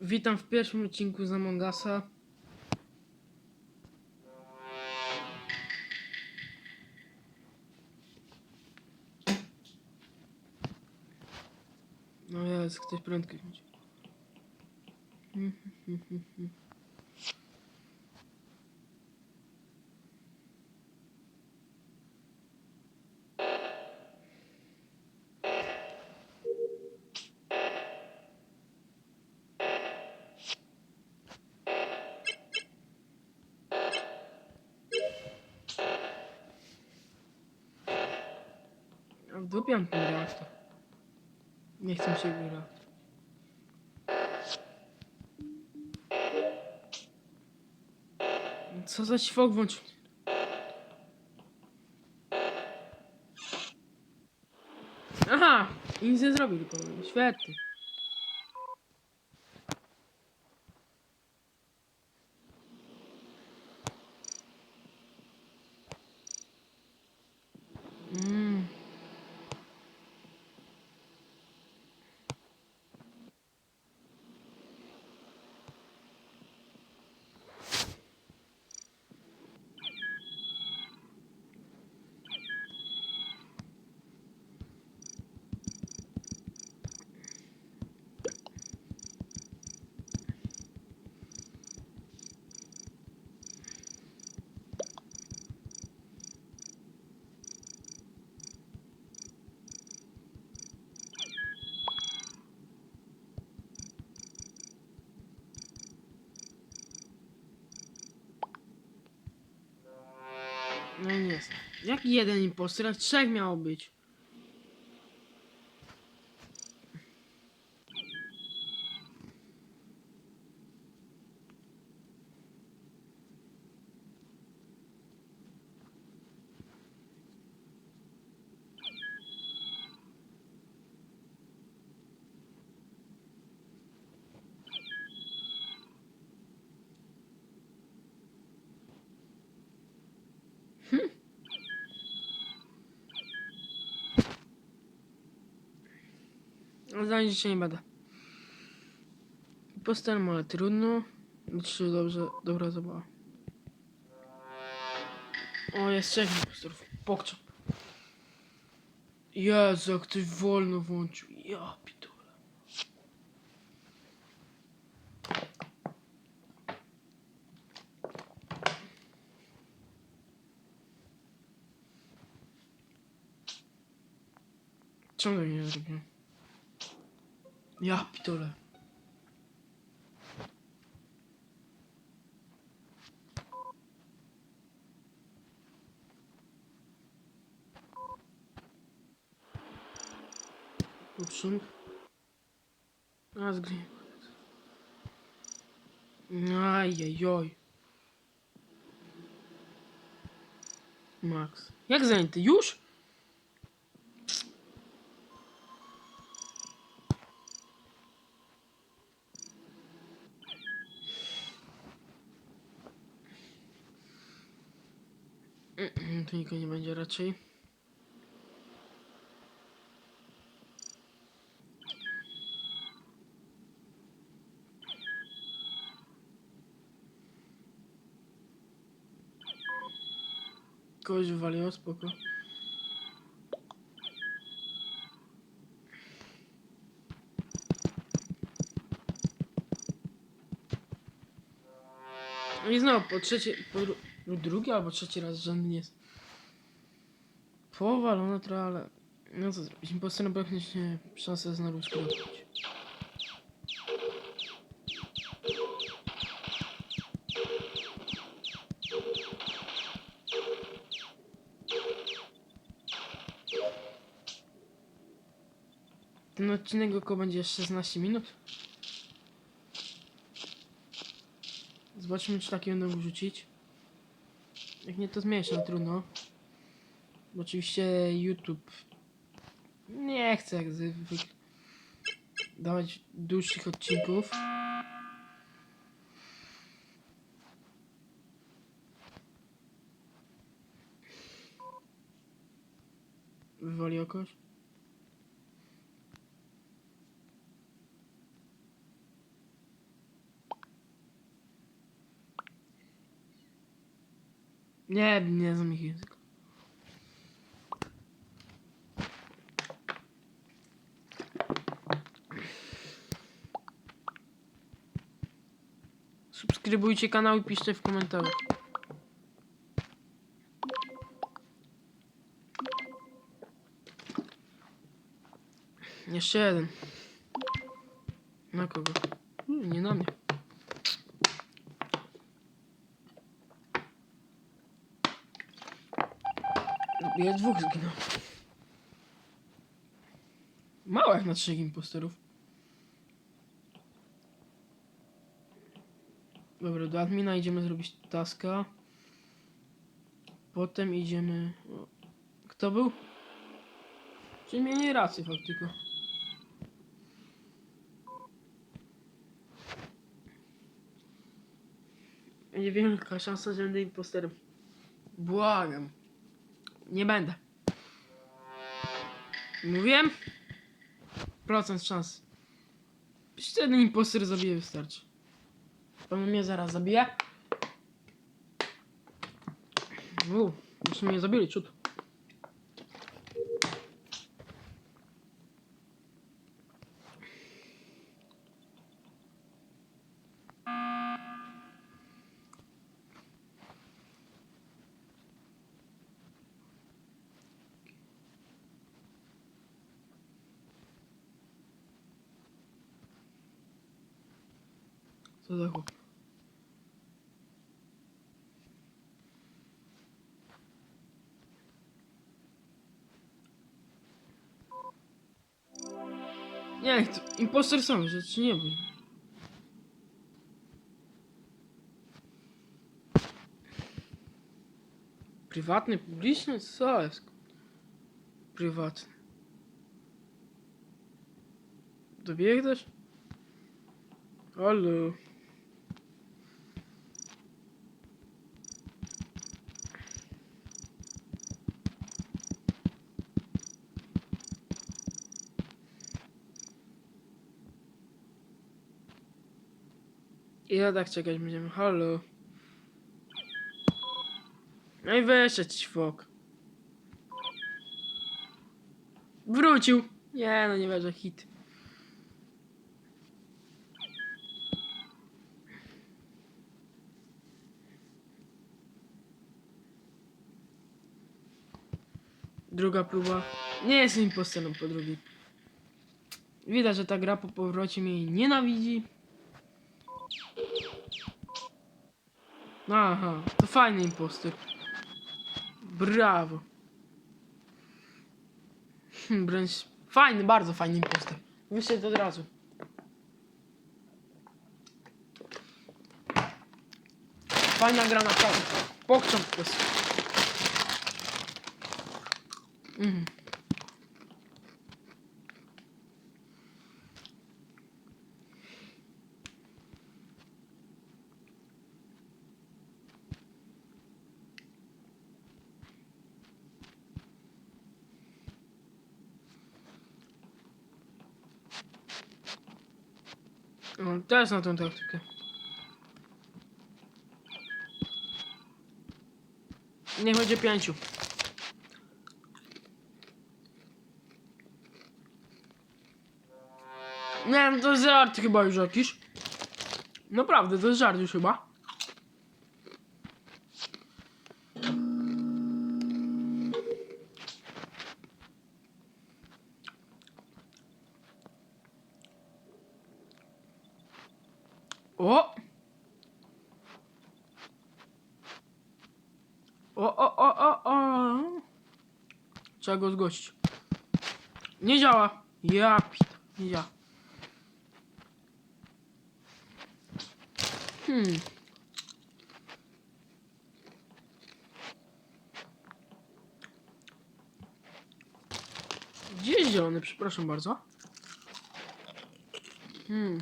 Witam w pierwszym odcinku z Among Usa. No jest, ktoś prędkość mieć. Mam ten reaktor. Nie chcę się reaktor. Co za ćwok włączył? Aha! I nic nie zrobił tylko. Świetnie. Mm. No i nie jest. Jaki jeden impostor? Jak trzech miało być? No za nic dzisiaj nie będę. Postaram, ale trudno. Czy dobrze, dobra zabawa. O, jest trzech impostorów. Pokczam. Jezu, jak ktoś wolno włączył. Ja pitole. Czemu tak nie zrobiłem? Ja pitole. Utrzym. A zgryj. Ajajoj. Max. Jak zajęty? Już? Tu nikogo nie będzie raczej. Kogoś wywaliło, spoko. I znowu, po po drugi albo trzeci raz rzędny jest. Powalone trochę. No co zrobić, pewno się szansę znowu skrócić. Ten odcinek około będzie 16 minut. Zobaczymy, czy takie będą wrzucić. Jak nie, to zmniejszę, trudno. Bo oczywiście YouTube nie chce jak zwykle dawać dłuższych odcinków. Wywali kogoś? Nie, nie znam ich języka. Subskrybujcie kanał i piszcie w komentarzach. Jeszcze jeden. Na kogo? Nie na mnie. Ja dwóch zginął. Mało jak na trzech imposterów. Dobra, do admina idziemy zrobić taska. Potem idziemy... o, Kto był? Czyli mieli rację faktyko. Niewielka szansa, że będę imposterem. Błagam. Nie będę. Mówiłem? Procent szans. Jeszcze jeden imposter zabije wystarczy. Pewno mnie zaraz zabije. Uuu, już mnie zabili, ciut. Co za chłop? Nie, to imposter że czy nie bój. Prywatny, publiczny? Co jest? Prywatny. Dobiegłeś? Halo. Ja tak czekać będziemy. Halo. No i wyszedł. Wrócił. Nie, no nie wierzę, hit. Druga próba. Nie jest imposterem po drugiej. Widać, że ta gra po powrocie mnie nienawidzi. Aha, to fajny imposter. Brawo. Hmm, Wręcz fajny, bardzo fajny imposter. Wyszedł od razu. Fajna gra naprawdę. Pokczam po prostu. Mhm. Teraz na tą taktykę. Niech będzie pięciu. Nie wiem, to jest żart chyba już jakiś. Naprawdę, to jest żart już chyba. O! O, o, o, o, o! Trzeba go zgłosić. Nie działa. Ja pit. Nie działa. Hmm. Gdzie jest zielony? Przepraszam bardzo. Hmm.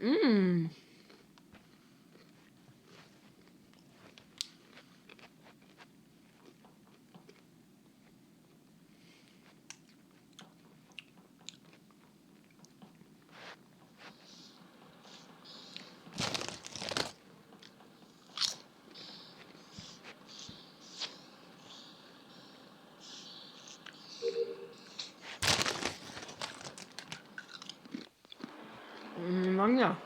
Mmm. 呀。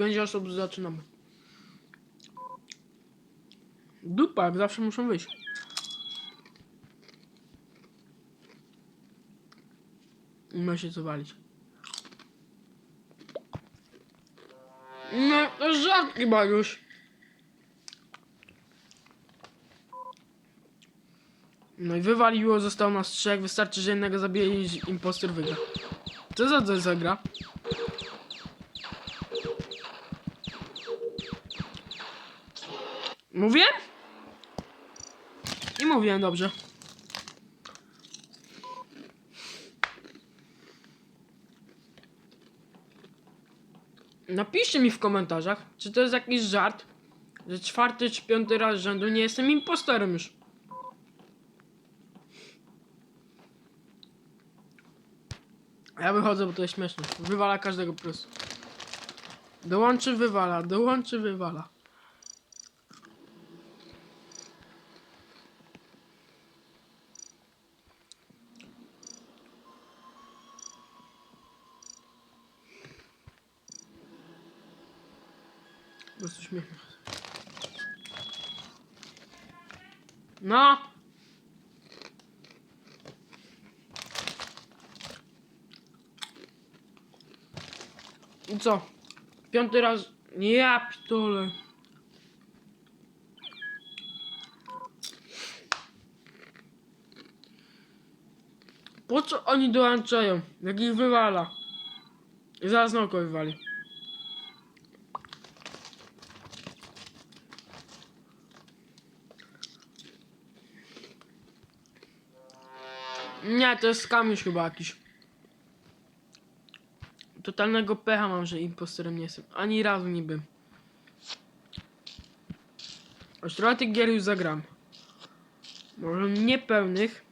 Pięć osób zaczynamy. Dupa, jak zawsze muszą wyjść. Ma się co walić. No, to żart chyba już. No i wywaliło, zostało nas trzech. Wystarczy, że jednego zabije i impostor wygra. Co za to za gra? Mówię? I mówiłem dobrze. Napiszcie mi w komentarzach, czy to jest jakiś żart, że czwarty czy piąty raz rzędu nie jestem impostorem już. Ja wychodzę, bo to jest śmieszne. Wywala każdego prostu. Dołączy, wywala, dołączy, wywala. Po prostu śmieszne. No! I co? Piąty raz. Nie ja pitole. Po co oni dołączają? Jak ich wywala? I zaraz wywali. Nie, to jest już chyba jakiś. Totalnego pecha mam, że impostorem nie jestem. Ani razu nie bym. Aż trochę tych gier już zagram. Może niepełnych.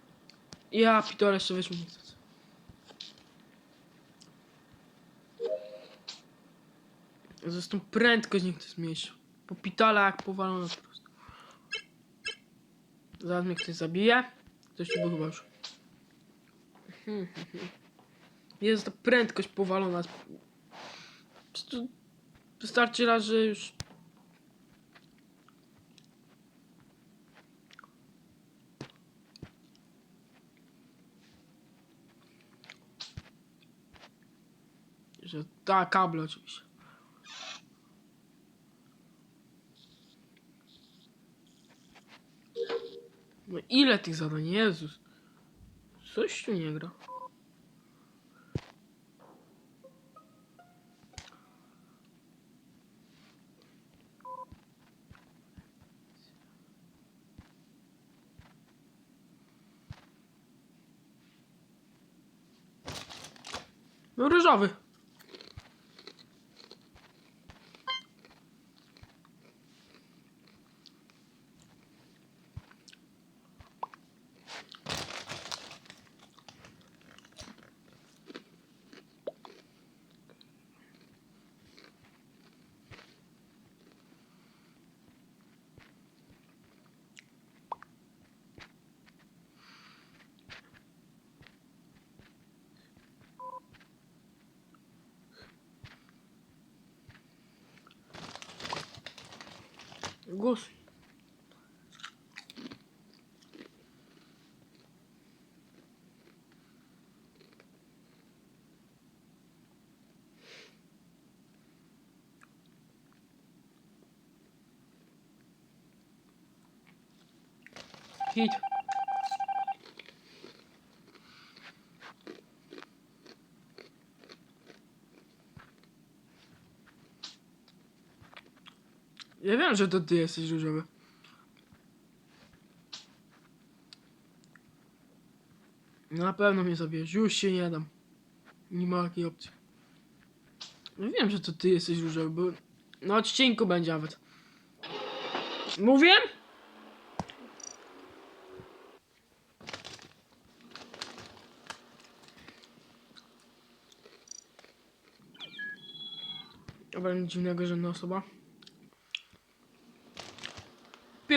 Ja pitole jeszcze chcę. Zresztą prędkość niech to zmniejszy. Po pitala jak powalona po prostu. Zaraz mnie ktoś zabije. Ktoś tu był chyba już. Jest ta prędkość powalona. Wystarczy raz, że już. Że ta kable oczywiście. No ile tych zadań, Jezus. Coś tu nie gra. No różowy. Głos. Hit. Ja wiem, że to ty jesteś różowy. Na pewno mnie zabierz, już się nie dam. Nie ma takiej opcji. No wiem, że to ty jesteś różowy, bo na odcinku będzie nawet. Mówię? Dobra, nic dziwnego, że jedna osoba.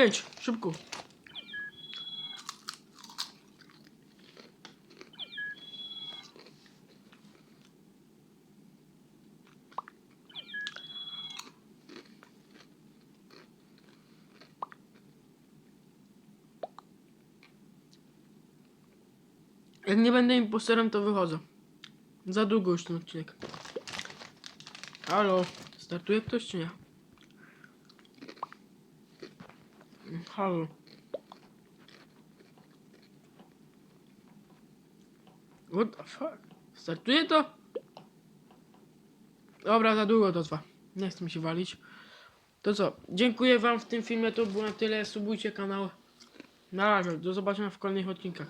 Pięć, szybko. Jak nie będę imposterem, to wychodzę. Za długo już ten odcinek. Halo, startuje ktoś czy nie? Halo. What the fuck? Startuje to? Dobra, za długo to trwa. Nie chcę mi się walić. To co? Dziękuję wam w tym filmie, to było na tyle. Subujcie kanał. Na razie, do zobaczenia w kolejnych odcinkach.